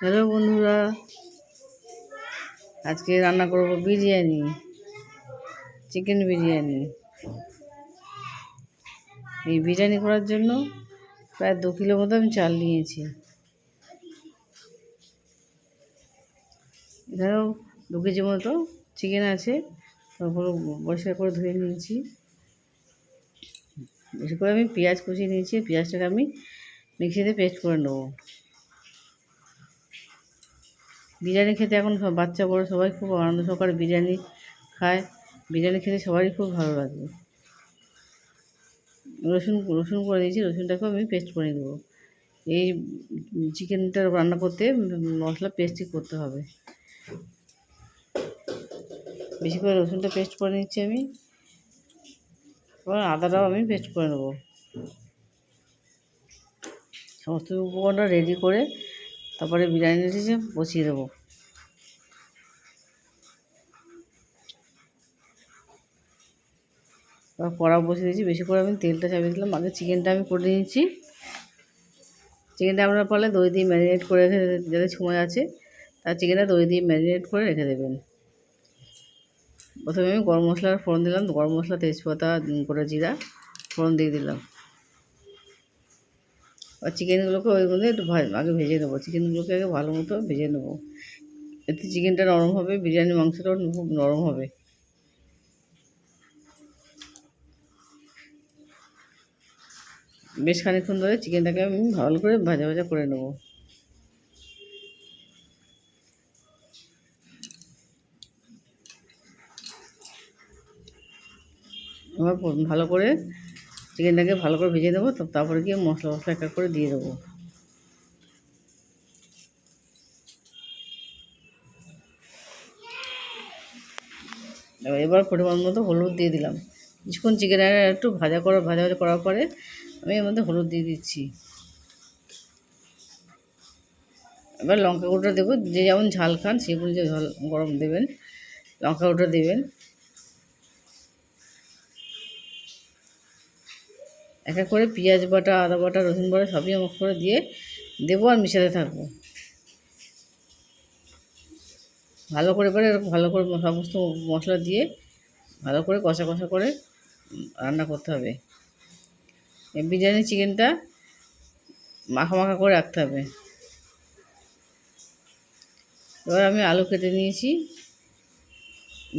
Hello বন্ধুরা, আজকে রান্না করব বিরিয়ানি, চিকেন বিরিয়ানি। এই বিরিয়ানি করার জন্য প্রায় দু কিলো মতো আমি চাল নিয়েছি। এখানেও দু কেজি মতো চিকেন আছে, তারপর পরিষ্কার করে ধুয়ে নিয়েছি। বেশি করে আমি পেঁয়াজ কুচিয়ে নিয়েছি, পেঁয়াজটাকে আমি মিক্সিতে পেস্ট করে নেব। বিরিয়ানি খেতে এখন সব বাচ্চা, বড় সবাই খুব আনন্দ সহকারে বিরিয়ানি খায়। বিরিয়ানি খেতে সবারই খুব ভালো লাগে। রসুন রসুন করে দিয়েছি, রসুনটাকেও আমি পেস্ট করে দেবো এই চিকেনটা রান্না করতে মশলা পেস্টই করতে হবে। বেশি করে রসুনটা পেস্ট করে নিচ্ছি আমি। এবার আদাটাও আমি পেস্ট করে নেব। সমস্ত উপকরণটা রেডি করে তারপরে বিরিয়ানিটা বসিয়ে দেবো। কড়া বসিয়ে দিয়েছি, বেশি করে আমি তেলটা চাপিয়ে দিলাম। আগে চিকেনটা আমি করে নিয়েছি। চিকেনটা আপনার পারলে দই দিয়ে ম্যারিনেট করে রেখে যাদের সময় আছে তার চিকেনটা দই দিয়ে ম্যারিনেট করে রেখে দেবেন। প্রথমে আমি গরম মশলার ফোড়ন দিলাম, গরম মশলা, তেজপাতা গোটা জিরা, ফোড়ন দিয়ে দিলাম। আর চিকেনগুলোকে ওই মধ্যে একটু আগে ভেজে নেব। চিকেনগুলোকে আগে ভালো মতো ভেজে নেব। এতে চিকেনটা নরম হবে, বিরিয়ানি মাংসটাও খুব নরম হবে। বেশ খানিক্ষণ ধরে চিকেনটাকে আমি ভালো করে ভাজা ভাজা করে নেব। এবার ভালো করে চিকেনটাকে ভালো করে ভেজে দেবো তারপরে গিয়ে মশলা মশলা এক করে দিয়ে দেবো। এবার পরিমাণ মতো হলুদ দিয়ে দিলাম। কিছুক্ষণ চিকেন একটু ভাজা করা ভাজা ভাজা করার পরে আমি এর মধ্যে হলুদ দিয়ে দিচ্ছি। এবার লঙ্কা গুঁড়োটা দেবো, যে যেমন ঝাল খান সেই বুঝে ঝাল গরম দেবেন। লঙ্কা গুঁড়োটা দেবেন। এক এক করে পেঁয়াজ বাটা, আদা বাটা, রসুন বাটা সবই আমার করে দিয়ে দেবো আর মিশাতে থাকব। ভালো করে করে ভালো করে সমস্ত মশলা দিয়ে ভালো করে কষা কষা করে রান্না করতে হবে। বিরিয়ানি চিকেনটা মাখা মাখা করে রাখতে হবে। এবার আমি আলু কেটে নিয়েছি।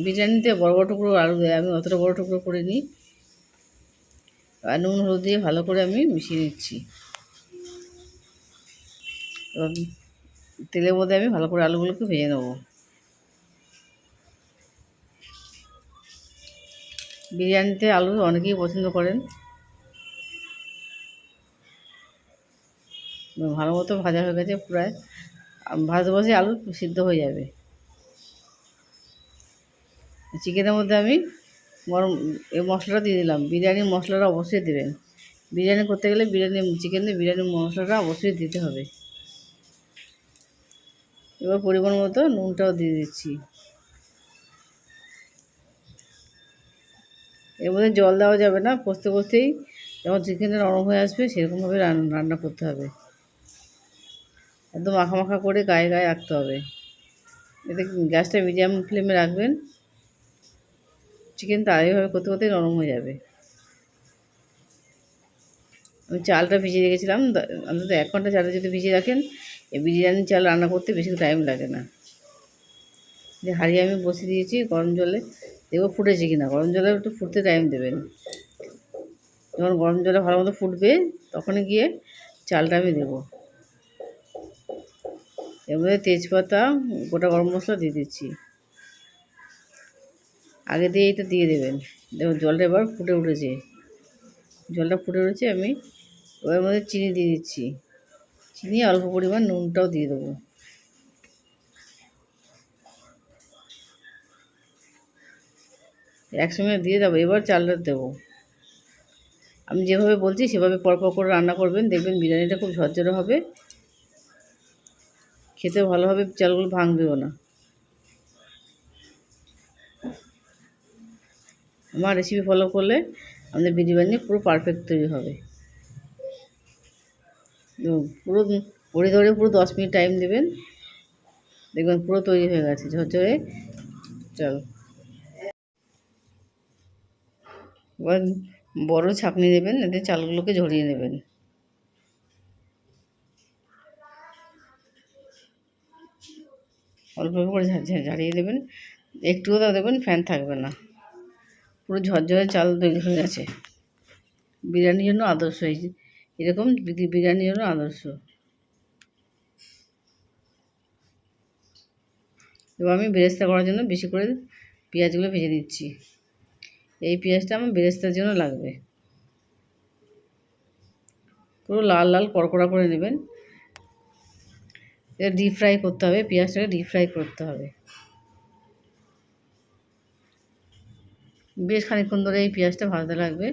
বিরিয়ানিতে বড় বড় টুকরো আলু দেয়, আমি অতটা বড় টুকরো করে নিই আর নুন, হলুদ দিয়ে ভালো করে আমি মিশিয়ে নিচ্ছি। এবার তেলের মধ্যে আমি ভালো করে আলুগুলোকে ভেজে নেব। বিরিয়ানিতে আলু অনেকেই পছন্দ করেন। ভালো মতো ভাজা হয়ে গেছে প্রায়। ভাজতে বসে আলু সিদ্ধ হয়ে যাবে। চিকেনের মধ্যে আমি গরম, এই মশলাটা দিয়ে দিলাম। বিরিয়ানির মশলাটা অবশ্যই দেবেন। বিরিয়ানি করতে গেলে বিরিয়ানি চিকেনে বিরিয়ানির মশলাটা অবশ্যই দিতে হবে। এবার পরিমাণ মতো নুনটাও দিয়ে দিচ্ছি। এর মধ্যে জল দেওয়া যাবে না, কষতে কষতেই যখন চিকেনটা নরম হয়ে আসবে, সেরকমভাবে রান্না করতে হবে। একদম মাখা মাখা করে গায়ে গায়ে রাখতে হবে। এতে গ্যাসটা মিডিয়াম ফ্লেমে রাখবেন। চিকেন তাড়াতাড়িভাবে করতে করতেই নরম হয়ে যাবে। আমি চালটা ভিজিয়ে রেখেছিলাম অন্তত এক ঘণ্টা চালটা যদি ভিজিয়ে রাখেন, এই বিরিয়ানির চাল রান্না করতে বেশি টাইম লাগে না। যে হাঁড়ি আমি বসিয়ে দিয়েছি গরম জলে, দেখব ফুটেছে কিনা। গরম জলে একটু ফুটতে টাইম দেবেন। যখন গরম জলে ভালো মতো ফুটবে, তখনই গিয়ে চালটা আমি দেবো। এর মধ্যে তেজপাতা, গোটা গরম মশলা দিয়ে দিচ্ছি। আগে দিয়ে এটা দিয়ে দেবেন। দেখুন, জলটা এবার ফুটে উঠেছে। জলটা ফুটে উঠেছে, আমি ওর মধ্যে চিনি দিয়ে দিচ্ছি। চিনি, অল্প পরিমাণ নুনটাও দিয়ে দেবো। একসঙ্গে দিয়ে দেবো, এবার চালটা দেবো। আমি যেভাবে বলছি, সেভাবে পরপর করে রান্না করবেন। দেখবেন বিরিয়ানিটা খুব ঝরঝরে হবে। খেতে ভালো হবে চালগুলো ভাঙবেও না। আমার রেসিপি ফলো করলে আমাদের বিরিয়ানি পুরো পারফেক্ট তৈরি হবে। পুরো পরে ধরে পুরো দশ মিনিট টাইম দেবেন। দেখবেন পুরো তৈরি হয়ে গেছে। ঝরঝরে চল। এবার বড় ছাঁকনি দেবেন, এতে চালগুলোকে ঝরিয়ে নেবেন। অল্প করে ঝাড়িয়ে দেবেন। একটুও তাও দেবেন ফ্যান থাকবে না। পুরো ঝরঝরে চাল তৈরি হয়ে গেছে। বিরিয়ানির জন্য আদর্শ এই এরকম বিরিয়ানির জন্য আদর্শ। এবার আমি বেরেস্তা করার জন্য বেশি করে পেঁয়াজগুলো ভেজে দিচ্ছি। এই পেঁয়াজটা আমার বেরেস্তার জন্য লাগবে। পুরো লাল লাল কড়কড়া করে নেবেন। এটা ডিপ ফ্রাই করতে হবে, পেঁয়াজটাকে ডিপ ফ্রাই করতে হবে। বেশ খানিক্ষণ ধরে এই পেঁয়াজটা ভাজতে লাগবে।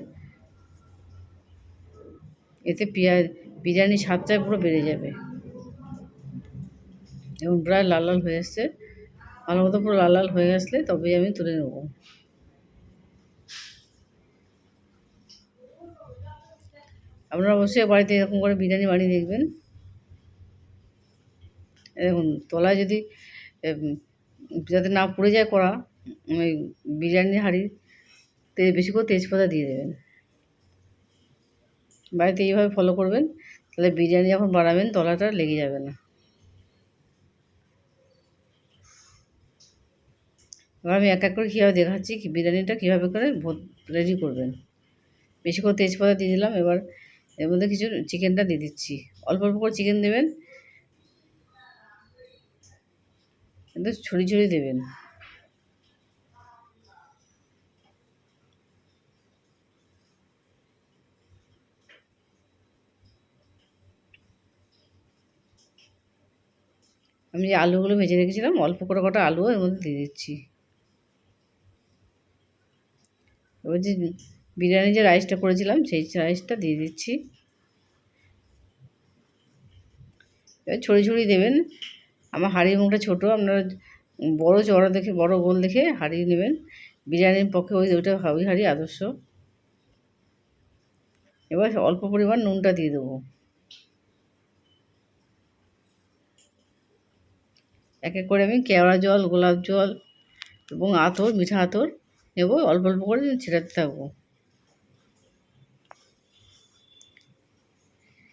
এতে পেঁয়াজ, বিরিয়ানির স্বাদটা পুরো বেড়ে যাবে। এবং প্রায় লাল লাল হয়ে এসছে ভালো মতো পুরো লাল লাল হয়ে আসলে তবেই আমি তুলে নেব। আপনারা অবশ্যই বাড়িতে এরকম করে বিরিয়ানি বানিয়ে দেখবেন। দেখুন, তলায় যদি যাতে না পুড়ে যায় কড়া, ওই বিরিয়ানি হাঁড়ি তে বেশি করে তেজপাতা দিয়ে দেবেন। বাড়িতে এইভাবে ফলো করবেন, তাহলে বিরিয়ানি যখন বানাবেন তলাটা লেগে যাবে না। এবার আমি এক এক করে কীভাবে দেখাচ্ছি বিরিয়ানিটা কীভাবে করে রেডি করবেন। বেশি করে তেজপাতা দিয়ে দিলাম, এবার এর মধ্যে কিছু চিকেনটা দিয়ে দিচ্ছি। অল্প অল্প করে চিকেন দেবেন কিন্তু ছড়ি ছড়ি দেবেন। আমি যে আলুগুলো ভেজে রেখেছিলাম, অল্প করে কটা আলুও এর মধ্যে দিয়ে দিচ্ছি। এবার যে বিরিয়ানি যে রাইসটা করেছিলাম, সেই রাইসটা দিয়ে দিচ্ছি। এবার ছড়ি ছড়ি দেবেন। আমার হাঁড়ির মুখটা ছোটো, আপনারা বড় চড়া দেখে, বড় গোল দেখে হাঁড়ি নেবেন। বিরিয়ানির পক্ষে ওই ওইটা ওই হাঁড়ি আদর্শ। এবার অল্প পরিমাণ নুনটা দিয়ে দেবো। এক এক করে আমি কেওড়া জল, গোলাপ জল এবং আতর, মিঠা আতর নেব, অল্প অল্প করে ছেটাতে থাকব।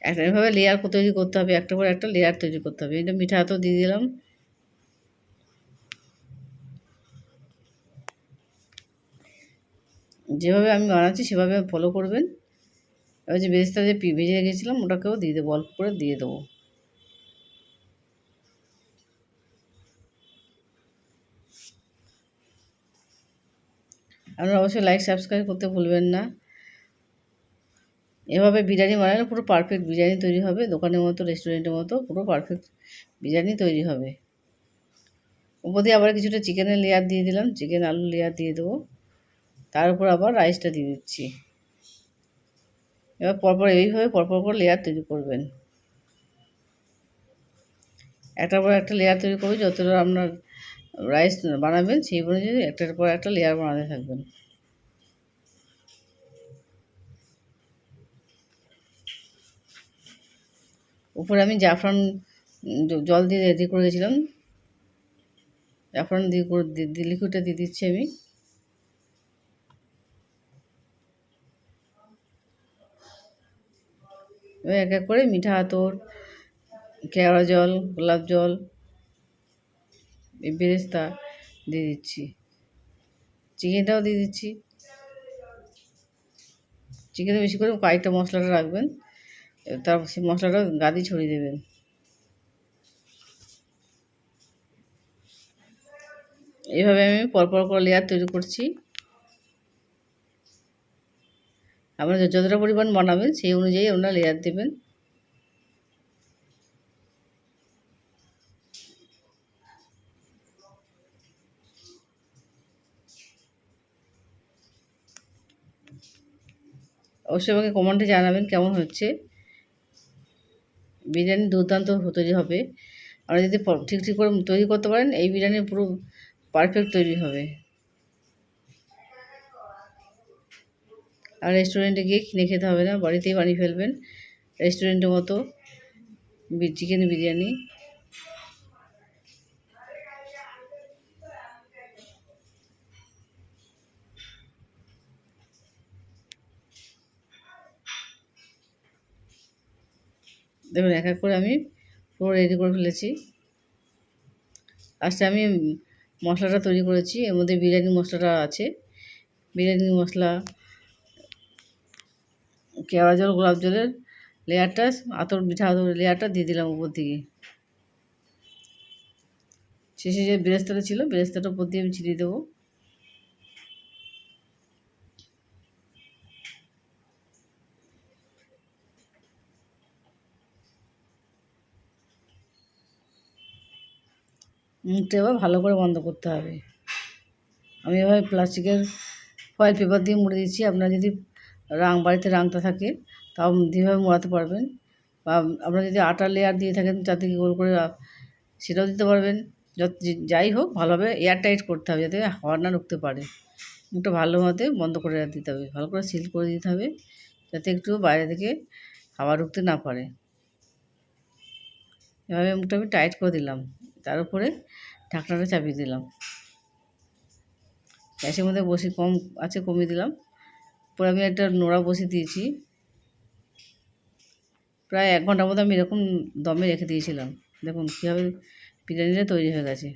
একটা এভাবে লেয়ার তৈরি করতে হবে, একটা করে একটা লেয়ার তৈরি করতে হবে। এটা মিঠা আতর দিয়ে দিলাম। যেভাবে আমি বানাচ্ছি সেভাবে ফলো করবেন। এবার যে বেরেস্তা যে ভেজে রেখেছিলাম, ওটাকেও দিয়ে দেবো, অল্প করে দিয়ে দেবো। আপনারা অবশ্যই লাইক সাবস্ক্রাইব করতে ভুলবেন না। এভাবে বিরিয়ানি বানালে পুরো পারফেক্ট বিরিয়ানি তৈরি হবে। দোকানের মতো রেস্টুরেন্টের মতো পুরো পারফেক্ট বিরিয়ানি তৈরি হবে। উপর দিয়ে আবার কিছুটা চিকেনের লেয়ার দিয়ে দিলাম। চিকেন আলু লেয়ার দিয়ে দেবো। তার উপর আবার রাইসটা দিয়ে দিচ্ছি। এবার পরপর এইভাবে পরপর করে লেয়ার তৈরি করবেন। একটার পর একটা লেয়ার তৈরি করবে, যতটা আপনার রাইস বানাবেন, সেই অনুযায়ী একটার পর একটা লেয়ার বানাতে থাকবেন। উপরে আমি জাফরান জল দিয়ে রেডি করে গেছিলাম জাফরান দিয়ে লিকুইডটা দিয়ে দিচ্ছি আমি। এক এক করে মিঠা আতর কেওড়া জল, গোলাপ জল এই বেরেস্তা দিয়ে দিচ্ছি। চিকেনটাও দিয়ে দিচ্ছি। চিকেনে বেশি করে কয়েকটা মশলাটা রাখবেন। তারপর সেই মশলাটা গাদি ছড়িয়ে দেবেন। এইভাবে আমি পরপর করে লেয়ার তৈরি করছি। আপনারা যতটা পরিমাণ বানাবেন সেই অনুযায়ী আপনারা লেয়ার দেবেন। অবশ্যই আমাকে কমেন্টে জানাবেন কেমন হচ্ছে। বিরিয়ানি দুর্দান্ত তৈরি হবে। আপনারা যদি ঠিক ঠিক করে তৈরি করতে পারেন, এই বিরিয়ানি পুরো পারফেক্ট তৈরি হবে। আর রেস্টুরেন্টে গিয়ে কিনে খেতে হবে না, বাড়িতেই বানিয়ে ফেলবেন। রেস্টুরেন্টের মতো চিকেন বিরিয়ানি। দেখুন, এক এক করে আমি পুরো রেডি করে ফেলেছি। লাস্টে আমি মশলাটা তৈরি করেছি, এর মধ্যে বিরিয়ানি মশলাটা আছে। বিরিয়ানি মশলা, কেওড়া জল, গোলাপ জলের লেয়ারটা, আতর, মিঠা আতর লেয়ারটা দিয়ে দিলাম উপর দিকে। শেষে যে বেরেস্তাটা ছিল, বেরেস্তাটা উপর দিয়ে আমি ছিটিয়ে দেবো। মুখটা এবার ভালো করে বন্ধ করতে হবে। আমি এভাবে প্লাস্টিকের ফয়েল পেপার দিয়ে মুড়ে দিচ্ছি। আপনার যদি রাং, বাড়িতে রাংটা থাকে, তাও যেভাবে মোড়াতে পারবেন বা আপনারা যদি আটা লেয়ার দিয়ে থাকেন যাতে কি গোল করে সেটাও দিতে পারবেন। যত যাই হোক, ভালোভাবে এয়ার টাইট করতে হবে যাতে হাওয়া না ঢুকতে পারে। মুখটা ভালো মতে বন্ধ করে দিতে হবে। ভালো করে সিল করে দিতে হবে যাতে একটু বাইরে থেকে হাওয়া ঢুকতে না পারে। এভাবে মুখটা আমি টাইট করে দিলাম। তার উপরে ঢাকনাটা চাপিয়ে দিলাম। গ্যাসের মধ্যে বসি কম আছে কমিয়ে দিলাম। পরে আমি একটা নোড়া বসে দিয়েছি। প্রায় এক ঘণ্টার মধ্যে আমি এরকম দমে রেখে দিয়েছিলাম। দেখুন কীভাবে বিরিয়ানিটা তৈরি হয়ে গেছে।